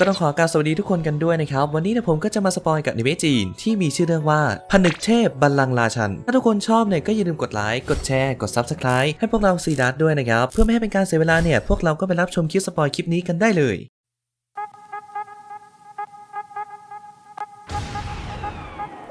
ก็ต้องขอการสวัสดีทุกคนกันด้วยนะครับ วันนี้เนยผมก็จะมาสปอยกับนิเวศจีนที่มีชื่อเรื่องว่าผนึกเทพบัลลังก์ราชัน ถ้าทุกคนชอบเนี่ยก็อย่าลืมกดไลค์กดแชร์กดซับสไคร b e ให้พวกเราซีดัสด้วยนะครับ เพื่อไม่ให้เป็นการเสียเวลาเนี่ยพวกเราก็ไปรับชมคลิปสปอยคลิปนี้กันได้เลย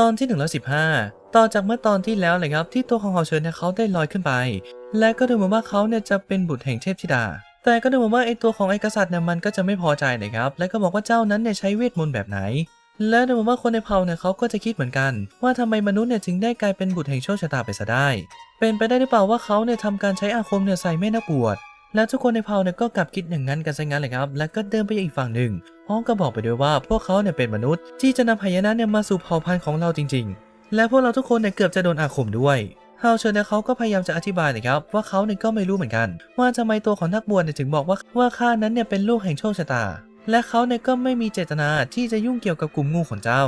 ตอนที่115 ต่อจากเมื่อตอนที่แล้วเลยครับที่ตัวของเขาเชิญเนี่ยเขาได้ลอยขึ้นไป และก็ดูเหมือนว่าเขาเนี่ยจะเป็นบุตรแห่งเทพธิดา แต่ก็ดูเหมือนว่าไอตัวของไอกษัตริย์เนี่ยมันก็จะไม่พอใจนะครับ และก็บอกว่าเจ้านั้นเนี่ยใช้เวทมนต์แบบไหน และดูเหมือนว่าคนในเผ่าเนี่ยเขาก็จะคิดเหมือนกัน ว่าทำไมมนุษย์เนี่ยจึงได้กลายเป็นบุตรแห่งโชคชะตาไปซะได้ เป็นไปได้หรือเปล่าว่าเขาเนี่ยทำการใช้อาคมเนี่ยใส่แม่นักบวช และทุกคนในเผ่าเนี่ยก็กลับคิดอย่างนั้นกันซะงั้นเลยครับ และก็เดินไปยังอีกฝั่งหนึ่งพร้อมกับบอกไปด้วยว่าพวกเขาเนี่ยเป็นมนุษย์ ที่จะนำพญานาคเนี่ยมาสู่เผ่าพันธุ์ของเราจริง ๆ และพวกเราทุกคนเนี่ยเกือบจะโดนอาคมด้วยฮาวเชิญเนี่ยเขาก็พยายามจะอธิบายนะครับว่าเขาเนี่ยก็ไม่รู้เหมือนกัน ว่าทำไมตัวของนักบวชเนี่ยถึงบอกว่าว่าข้านั้นเนี่ยเป็นลูกแห่งโชคชะตา และเขาเนี่ยก็ไม่มีเจตนาที่จะยุ่งเกี่ยวกับกลุ่มงูของเจ้า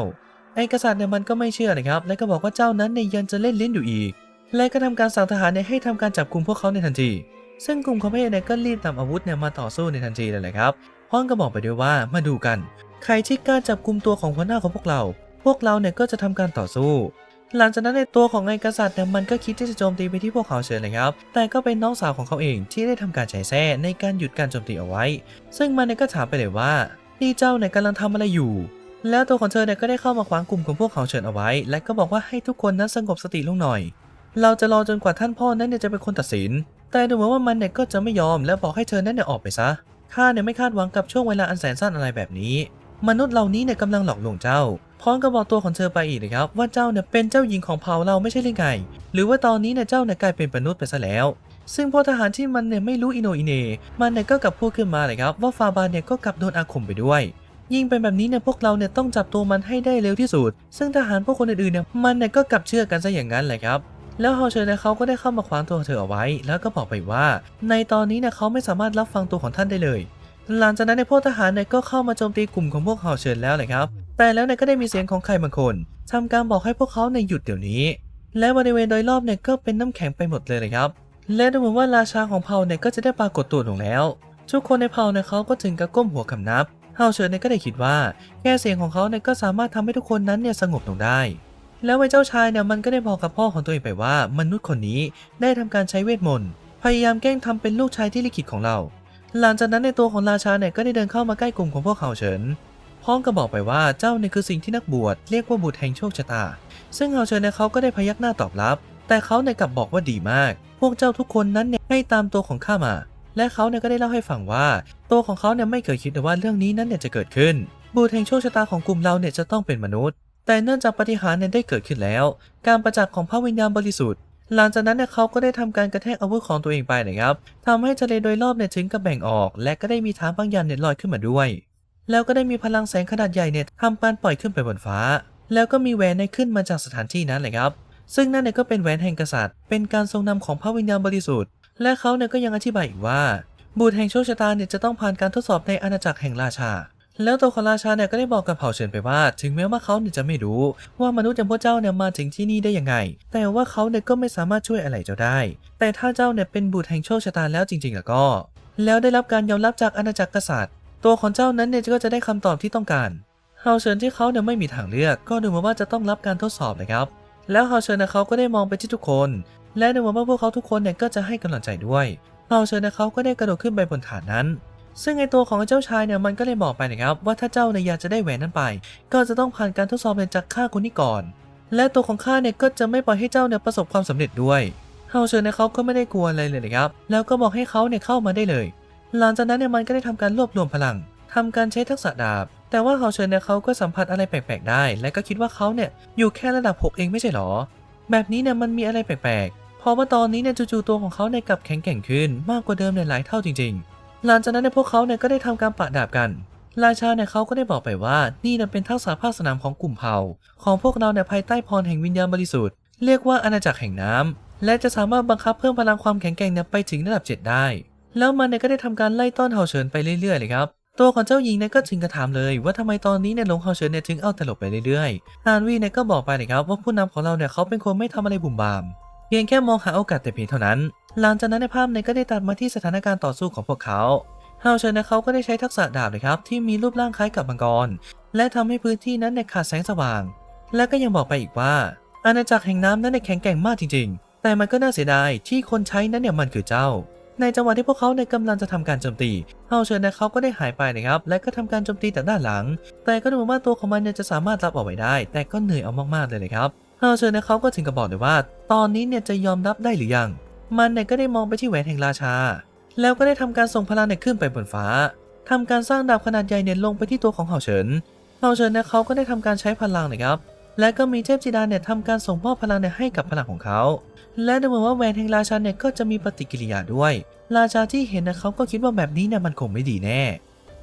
ไอ้กษัตริย์เนี่ยมันก็ไม่เชื่อนะครับ และก็บอกว่าเจ้านั้นเนี่ยยังจะเล่นลิ้นอยู่อีก และก็ทำการสั่งทหารเนี่ยให้ทำการจับกลุ่มพวกเขาในทันที ซึ่งกลุ่มของพระเอกเนี่ยก็รีบนำอาวุธเนี่ยมาต่อสู้ในทันทีเลยแหละครับพร้อมก็บอกไปด้วยว่ามาดูกัน ใครที่กล้าจับกลุ่มตัวของหัวหน้าของพวกเรา พวกเราเนี่ยก็จะทำการต่อสู้ หลังจากนั้นในตัวของไอ้กษัตริย์เนี่ยมันก็คิดที่จะโจมตีไปที่พวกเขาเฉยเลยครับ แต่ก็เป็นน้องสาวของเขาเองที่ได้ทำการใช้แส้ในการหยุดการโจมตีเอาไว้ ซึ่งมันเนี่ยก็ถามไปเลยว่านี่เจ้าเนี่ยกำลังทำอะไรอยู่ แล้วตัวของเธอเนี่ยก็ได้เข้ามาขวางกลุ่มของพวกเขาเฉินเอาไว้ และก็บอกว่าให้ทุกคนนั้นสงบสติลงหน่อย เราจะรอจนกว่าท่านพ่อนั้นเนี่ยจะเป็นคนตัดสิน แต่ดูเหมือนว่ามันเนี่ยก็จะไม่ยอมและบอกให้เธอนั้นเนี่ยออกไปซะข้าเนี่ยไม่คาดหวังกับช่วงเวลาอันแสนสั้นอะไรแบบนี้ มนุษย์เหล่านี้เนี่ยกำลังหลอกลวงเจ้าพร้อมกับบอกตัวของเธอไปอีกนะครับว่าเจ้าเนี่ยเป็นเจ้าหญิงของเผ่าเราไม่ใช่หรือไง หรือว่าตอนนี้เนี่ยเจ้าเนี่ยกลายเป็นมนุษย์ไปซะแล้ว ซึ่งพอทหารที่มันเนี่ยไม่รู้อิโนอิเนมันเนี่ยก็กลับพูดขึ้นมาเลยครับว่าฟาบานเนี่ยก็กลับโดนอาคมไปด้วย ยิ่งเป็นแบบนี้เนี่ยพวกเราเนี่ยต้องจับตัวมันให้ได้เร็วที่สุด ซึ่งทหารพวกคนอื่นๆเนี่ยมันเนี่ยก็กลับเชื่อกันซะอย่างนั้นแหละครับ แล้วฮาเชิญเนี่ยเขาก็ได้เข้ามาขวางตัวเธอเอาไว้ แล้วก็บอกไปว่า ในตอนนี้เนี่ยเขาไม่สามารถรับฟังตัวของท่านได้เลย หลังจากนั้นในพวกทหารเนี่ยก็เข้ามาโจมตีกลุ่มของพวกฮาเชิญแล้วเลยครับแต่แล้วเนี่ยก็ได้มีเสียงของใครบางคนทำการบอกให้พวกเขาเนี่ยหยุดเดี๋ยวนี้ และบริเวณโดยรอบเนี่ยก็เป็นน้ำแข็งไปหมดเลยเลยครับ และดูเหมือนว่าราชาของเผ่าเนี่ยก็จะได้ปรากฏตัวลงแล้ว ทุกคนในเผ่าเนี่ยเขาก็ถึงกับก้มหัวคำนับเฮาเชิญเนี่ยก็ได้คิดว่าแค่เสียงของเขาเนี่ยก็สามารถทำให้ทุกคนนั้นเนี่ยสงบลงได้ แล้วไอ้เจ้าชายเนี่ยมันก็ได้บอกกับพ่อของตัวเองไปว่า มนุษย์คนนี้ได้ทำการใช้เวทมนต์พยายามแกล้งทำเป็นลูกชายที่ลิขิตของเรา หลังจากนั้นในตัวของราชาเนี่ยก็ได้เดินเข้ามาใกล้กลุ่มของพวกเขาเฉินพร้อมกับบอกไปว่าเจ้าเนี่ยคือสิ่งที่นักบวชเรียกว่าบุตรแห่งโชคชะตา ซึ่งเขาเฉินเนี่ยเขาก็ได้พยักหน้าตอบรับ แต่เขาเนี่ยกลับบอกว่าดีมาก พวกเจ้าทุกคนนั้นเนี่ยให้ตามตัวของข้ามา และเขาเนี่ยก็ได้เล่าให้ฟังว่า ตัวของเขาเนี่ยไม่เคยคิดเลยว่าเรื่องนี้นั้นเนี่ยจะเกิดขึ้นบุตรแห่งโชคชะตาของกลุ่มเราเนี่ยจะต้องเป็นมนุษย์ แต่เนื่องจากปฏิหารย์เนี่ยได้เกิดขึ้นแล้ว การประจักษ์ของพระวิญญาณบริสุทธิ์ หลังจากนั้นเนี่ยเขาก็ได้ทำการกระแทกอาวุธของตัวเองไปนะครับทำให้ทะเลโดยรอบเนี่ยถึงกับแบ่งออก และก็ได้มีฐานบางอย่างเนี่ยลอยขึ้นมาด้วย แล้วก็ได้มีพลังแสงขนาดใหญ่เนี่ยทำการปล่อยขึ้นไปบนฟ้า แล้วก็มีแหวนในขึ้นมาจากสถานที่นั้นเลยครับ ซึ่งนั่นเนี่ยก็เป็นแหวนแห่งกษัตริย์ เป็นการทรงนำของพระวิญญาณบริสุทธิ์ และเขาเนี่ยก็ยังอธิบายอีกว่า บุตรแห่งโชคชะตาเนี่ยจะต้องผ่านการทดสอบในอาณาจักรแห่งราชา แล้วตัวของราชาเนี่ยก็ได้บอกกับเผ่าเฉินไปว่า ถึงแม้ว่าเขาเนี่ยจะไม่รู้ ว่ามนุษย์อย่างพวกเจ้าเนี่ยมาถึงที่นี่ได้ยังไง แต่ว่าเขาเนี่ยก็ไม่สามารถช่วยอะไรเจ้าได้ แต่ถ้าเจ้าเนี่ยเป็นบุตรแห่งโชคชะตาแล้วจริงๆแล้วก็ แล้วได้รับการยอมรับจากอาณาจักรกษัตริย์ ตัวของเจ้านั้นเนี่ยก็จะได้คำตอบที่ต้องการเฮาเฉินที่เขาเนี่ยไม่มีทางเลือก ก็ดูเหมือนว่าจะต้องรับการทดสอบนะครับ แล้วเฮาเฉินเนี่ยเขาก็ได้มองไปที่ทุกคน และดูเหมือนว่าพวกเขาทุกคนเนี่ยก็จะให้กำลังใจด้วยเฮาเฉินเนี่ยเขาก็ได้กระโดดขึ้นไปบนฐานนั้น ซึ่งไอตัวของเจ้าชายเนี่ยมันก็เลยบอกไปนะครับว่าถ้าเจ้าเนี่ยอยากจะได้แหวนนั้นไป ก็จะต้องผ่านการทดสอบเนี่ยจากข้าคนนี้ก่อน และตัวของข้าเนี่ยก็จะไม่ปล่อยให้เจ้าเนี่ยประสบความสำเร็จด้วยเฮาเฉินเนี่ยเขาก็ไม่ได้กลัวอะไรเลยนะครับ แล้วก็บอกให้เขาเนี่ยเข้ามาได้เลย หลังจากนั้นเนี่ยมันก็ได้ทำการรวบรวมพลังทำการใช้ทักษะดาบ แต่ว่าเฮาเฉินเนี่ยเขาก็สัมผัสอะไรแปลกๆได้ และก็คิดว่าเขาเนี่ยอยู่แค่ระดับ 6 เองไม่ใช่หรอ แบบนี้เนี่ยมันมีอะไรแปลกๆพราะว่าตอนนี้เนี่ยจู่ๆตัวของเขาเนี่ยกลับแข็งแกร่งขึ้นมากกว่าเดิมในหลายเท่าจริง ๆ หลังจากนั้นเนี่ยพวกเขาเนี่ยก็ได้ทำการปะดาบกัน ราชาเนี่ยเขาก็ได้บอกไปว่านี่นะเป็นทักษะภาคสนามของกลุ่มเผ่า ของพวกเราเนี่ยภายใต้พรแห่งวิญญาณบริสุทธิ์เรียกว่าอาณาจักรแห่งน้ำและจะสามารถบังคับเพิ่มพลังความแข็งแกร่งเนี่ยไปถึงระดับ 7 ได้ แล้วมันเนี่ยก็ได้ทำการไล่ต้อนเฮาเฉินไปเรื่อยๆเลยครับตัวของเจ้าหญิงเนี่ยก็ถึงกระถามเลยว่าทำไมตอนนี้เนี่ยหลงเฮาเฉินเนี่ยถึงเอาแต่หลบไปเรื่อยๆฮานวีเนี่ยก็บอกไปเลยครับว่าผู้นำของเราเนี่ยเขาเป็นคนไม่ทำอะไรบุ่มบาม เพียงแค่มองหาโอกาสแต่เพียงเท่านั้น หลังจากนั้นในภาพเนี่ยก็ได้ตัดมาที่สถานการณ์ต่อสู้ของพวกเขาเฮาเฉินเนี่ยเขาก็ได้ใช้ทักษะดาบเลยครับที่มีรูปร่างคล้ายกับมังกร และทำให้พื้นที่นั้นเนี่ยขาดแสงสว่าง และก็ยังบอกไปอีกว่า อาณาจักรแห่งน้ำนั้นเนี่ยแข็งแกร่งมากจริง ๆ แต่มันก็น่าเสียดายที่คนใช้นั้นเนี่ยมันคือเจ้า ในจังหวะที่พวกเขาในกำลังจะทำการโจมตีเฮาเฉินเนี่ยเขาก็ได้หายไปนะครับ และก็ทำการโจมตีจากด้านหลัง แต่ก็ดูเหมือนว่าตัวของมันเนี่ยจะสามารถรับเอาไว้ได้ แต่ก็เหนื่อยเอามากๆเลยเลยครับเฮาเฉินเนี่ยเขาก็ถึงกับบอกเลยว่า ตอนนี้เนี่ยจะยอมรับได้หรือยัง มันเนี่ยก็ได้มองไปที่แหวนแห่งราชา แล้วก็ได้ทำการส่งพลังเนี่ยขึ้นไปบนฟ้าทำการสร้างดาบขนาดใหญ่เนี่ยลงไปที่ตัวของเฮาเฉินเฮาเฉินเนี่ยเขาก็ได้ทำการใช้พลังนะครับ และก็มีเทพธิดาเนี่ยทำการส่งมอบพลังเนี่ยให้กับพลังของเขา และดูเหมือนว่าแหวนแห่งราชาเนี่ยก็จะมีปฏิกิริยาด้วย ราชาที่เห็นนะเขาก็คิดว่าแบบนี้เนี่ยมันคงไม่ดีแน่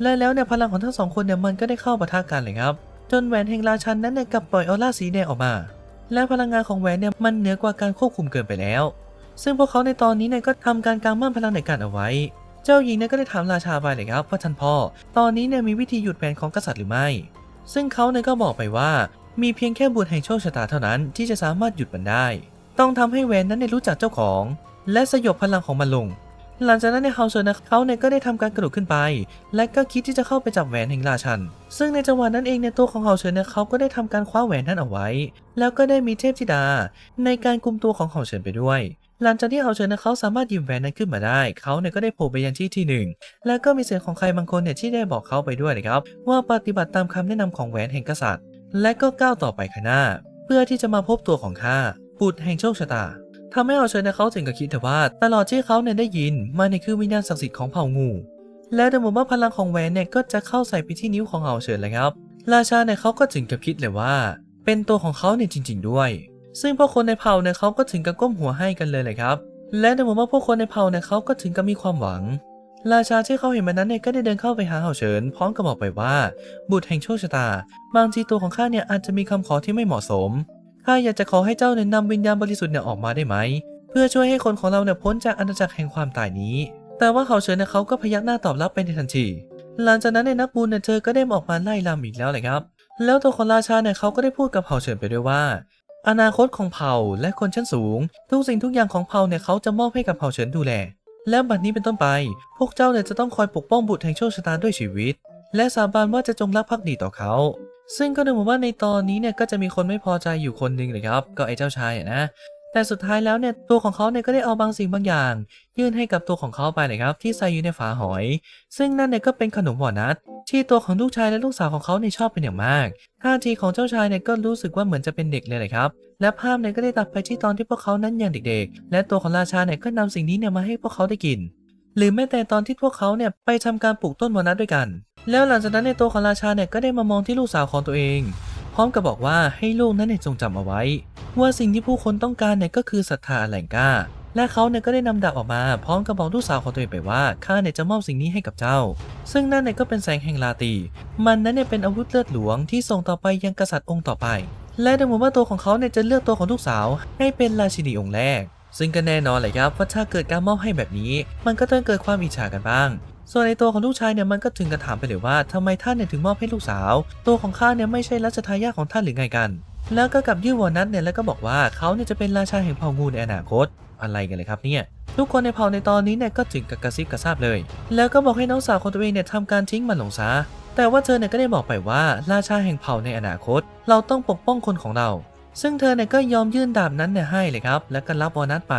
และแล้วเนี่ยพลังของทั้งสองคนเนี่ยมันก็ได้เข้าปะทะกันเลยครับจนแหวนแห่งราชันนั้นเนี่ยกลับปล่อยออร่าสีแดงออกมา และพลังงานของแหวนเนี่ยมันเหนือกว่าการควบคุมเกินไปแล้ว ซึ่งพวกเขาในตอนนี้เนี่ยก็ทำการกางมั่นพลังในการเอาไว้ เจ้าหญิงเนี่ยก็ได้ถามราชาไปเลยครับว่าท่านพ่อ ตอนนี้เนี่ยมีวิธีหยุดแหวนของกษัตริย์หรือไม่ ซึ่งเขาเนี่ยก็บอกไปว่า มีเพียงแค่บุตรแห่งโชคชะตาเท่านั้นที่จะสามารถหยุดมันได้ ต้องทำให้แหวนนั้นเนี่ยรู้จักเจ้าของ และสยบพลังของมันลง หลังจากนั้นในเฮาเซอร์นะเขาเนี่ยก็ได้ทำการกระโดดขึ้นไป และก็คิดที่จะเข้าไปจับแหวนแห่งราชัน ซึ่งในจังหวะนั้นเองเนี่ยตัวของเฮาเซอร์เนี่ยเขาก็ได้ทำการคว้าแหวนนั้นเอาไว้ แล้วก็ได้มีเทพธิดา ในการกุมตัวของเฮาเฉินไปด้วย หลังจากที่เฮาเฉินนะเขาสามารถหยิบแหวนนั้นขึ้นมาได้ เขาเนี่ยก็ได้โผล่ไปยังที่ที่หนึ่งแล้วก็มีเสียงของใครบางคนเนี่ยที่ได้บอกเขาไปด้วยนะครับ ว่าปฏิบัติตามคำแนะนำของแหวนแห่งกษัตริย์ และก็ก้าวต่อไปข้างหน้า เพื่อที่จะมาพบตัวของข้าบุตรแห่งโชคชะตาทำให้เฮาเฉินนะเขาถึงกับคิดแต่ว่า ตลอดที่เขาเนี่ยได้ยินมันนี่คือวิญญาณศักดิ์สิทธิ์ของเผ่างู และดูเหมือนว่าพลังของแหวนเนี่ยก็จะเข้าใส่ไปที่นิ้วของเฮาเฉินเลยครับ ราชาเนี่ยเขาก็ถึงกับคิดเลยว่า เป็นตัวของเขาเนี่ยจริง ๆ ด้วย ซึ่งพวกคนในเผ่าเนี่ยเขาก็ถึงกับก้มหัวให้กันเลยเลยครับ และดูเหมือนว่าพวกคนในเผ่าเนี่ยเขาก็ถึงกับมีความหวัง ราชาที่เขาเห็นมันนั้นเนี่ยก็ได้เดินเข้าไปหาเฮาเฉินพร้อมกับบอกไปว่า บุตรแห่งโชคชะตา บางทีตัวของข้าเนี่ยอาจจะมีคำขอที่ไม่เหมาะสม ข้าอยากจะขอให้เจ้าเนี่ยนำวิญญาณบริสุทธิ์เนี่ยออกมาได้ไหม เพื่อช่วยให้คนของเราเนี่ยพ้นจากอาณาจักรแห่งความตายนี้ แต่ว่าเขาเฉินเนี่ยเขาก็พยักหน้าตอบรับไปในทันที หลังจากนั้นในนักบุญเนี่ยเธอก็ได้ออกมาไล่ลำอีกแล้วเลยครับ แล้วตัวของราชาเนี่ยเขาก็ได้พูดกับเผ่าเฉินไปด้วยว่า อนาคตของเผ่าและคนชั้นสูง ทุกสิ่งทุกอย่างของเผ่าเนี่ยเขาจะมอบให้กับเผ่าเฉินดูแล และบัดนี้เป็นต้นไป พวกเจ้าเนี่ยจะต้องคอยปกป้องบุตรแห่งโชคชะตาด้วยชีวิต และสาบานว่าจะจงรักภักดีต่อเขา ซึ่งก็ดูเหมือนว่าในตอนนี้เนี่ยก็จะมีคนไม่พอใจอยู่คนหนึ่งเลยครับ ก็ไอ้เจ้าชายนะ แต่สุดท้ายแล้วเนี่ยตัวของเขาเนี่ยก็ได้เอาบางสิ่งบางอย่าง ยื่นให้กับตัวของเขาไปเลยครับที่ใส่อยู่ในฝาหอย ซึ่งนั่นเนี่ยก็เป็นขนมหวานนัทที่ตัวของลูกชายและลูกสาวของเขาเนี่ยชอบเป็นอย่างมากท่าทีของเจ้าชายเนี่ยก็รู้สึกว่าเหมือนจะเป็นเด็กเลยเลยครับ และภาพเนี่ยก็ได้ตัดไปที่ตอนที่พวกเขานั้นยังเด็ก ๆ และตัวของราชาเนี่ยก็นำสิ่งนี้เนี่ยมาให้พวกเขาได้กิน หรือแม้แต่ตอนที่พวกเขาเนี่ยไปทำการปลูกต้นวอลนัทด้วยกัน แล้วหลังจากนั้นในตัวของราชาเนี่ยก็ได้มามองที่ลูกสาวของตัวเอง พร้อมกับบอกว่าให้ลูกนั้นเนี่ยจงจำเอาไว้ ว่าสิ่งที่ผู้คนต้องการเนี่ยก็คือศรัทธาแหล่งกล้า และเขาเนี่ยก็ได้นำดาบออกมา พร้อมกับบอกลูกสาวของตัวเองไปว่าข้าเนี่ยจะมอบสิ่งนี้ให้กับเจ้า ซึ่งนั่นเนี่ยก็เป็นแสงแห่งลาตี มันนั้นเนี่ยเป็นอาวุธเลือดหลวงที่ส่งต่อไปยังกษัตริย์องค์ต่อไป และดูเหมือนว่าตัวของเขาเนี่ยจะเลือกตัวของลูกสาว ให้เป็นราชินีองค์แรกซึ่งก็แน่นอนเลยครับว่าถ้าเกิดการมอบให้แบบนี้ มันก็ต้องเกิดความอิจฉากันบ้าง ส่วนในตัวของลูกชายเนี่ยมันก็ถึงกับถามไปเลยว่าทำไมท่านเนี่ยถึงมอบให้ลูกสาว ตัวของข้าเนี่ยไม่ใช่รัชทายาทของท่านหรือไงกัน แล้วก็กับยื่วอนัทเนี่ยแล้วก็บอกว่าเขาเนี่ยจะเป็นราชาแห่งเผ่างูในอนาคต อะไรกันเลยครับเนี่ยทุกคนในเผ่าในตอนนี้เนี่ยก็ถึงกับกระซิบกระซาบเลย แล้วก็บอกให้น้องสาวของตัวเองเนี่ยทำการทิ้งมันลงซะแต่ว่าเธอเนี่ยก็ได้บอกไปว่าราชาแห่งเผ่าในอนาคต เราต้องปกป้องคนของเรา ซึ่งเธอเนี่ยก็ยอมยื่นดาบนั้นเนี่ยให้เลยครับ แล้วก็รับวอนัทไป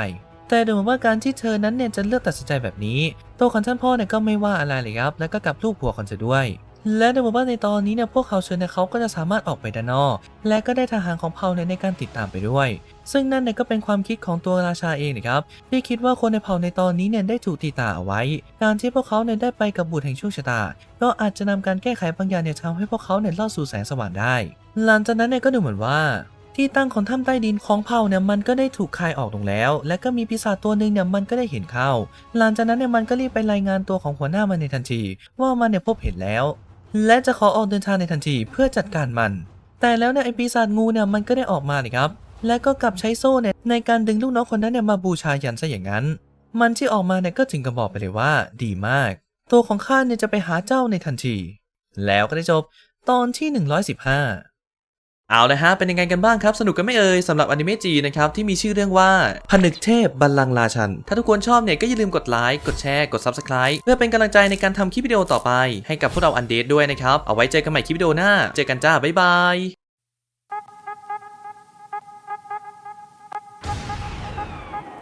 แต่ดูเหมือนว่าการที่เธอนั้นเนี่ยจะเลือกตัดสินใจแบบนี้ ตัวของท่านพ่อเนี่ยก็ไม่ว่าอะไรเลยครับ แล้วก็กลับลูกผัวคนจะด้วย และดูเหมือนว่าในตอนนี้เนี่ยพวกเขาเชิญเนี่ยเขาก็จะสามารถออกไปด้านนอก และก็ได้ทหารของเผ่าเนี่ยในการติดตามไปด้วย ซึ่งนั่นเนี่ยก็เป็นความคิดของตัวราชาเองนะครับที่คิดว่าคนในเผ่าในตอนนี้เนี่ยได้ถูกตีตาเอาไว้ การที่พวกเขาเนี่ยได้ไปกับบุตรแห่งโชคชะตา ก็อาจจะนำการแก้ไขบางอย่างเนี่ยทำให้พวกเขาเนี่ยลอดสู่แสงสว่างได้ หลังจากนั้นเนี่ยก็ดูเหมือนว่า ที่ตั้งของถ้ำใต้ดินของเผ่าเนี่ยมันก็ได้ถูกคายออกลงแล้ว และก็มีปีศาจตัวหนึ่งเนี่ยมันก็ได้เห็นเข้า หลังจากนั้นเนี่ยมันก็รีบไปรายงานตัวของหัวหน้ามันในทันที ว่ามันเนี่ยพบเห็นแล้ว และจะขอออกเดินทางในทันทีเพื่อจัดการมัน แต่แล้วเนี่ยไอปีศาจงูเนี่ยมันก็ได้ออกมาเลยครับ และก็กลับใช้โซ่เนี่ยในการดึงลูกน้องคนนั้นเนี่ยมาบูชายันซะอย่างนั้น มันที่ออกมาเนี่ยก็ถึงกับบอกไปเลยว่า ดีมาก ตัวของข้าเนี่ยจะไปหาเจ้าในทันที แล้วก็ได้จบตอนที่ 115 เอาละฮะ เป็นยังไงกันบ้างครับ สนุกกันไม่เอ่ยสำหรับอนิเมะจีนะครับ ที่มีชื่อเรื่องว่า ผนึกเทพบัลลังก์ราชัน ถ้าทุกคนชอบเนี่ย ก็อย่าลืมกดไลค์ กดแชร์ กด Subscribe เพื่อเป็นกำลังใจในการทำคลิปวิดีโอต่อไป ให้กับพวกเราอันเดดด้วยนะครับ เอาไว้เจอกันใหม่คลิปวิดีโอหน้า เจอกันจ้า บ๊ายบาย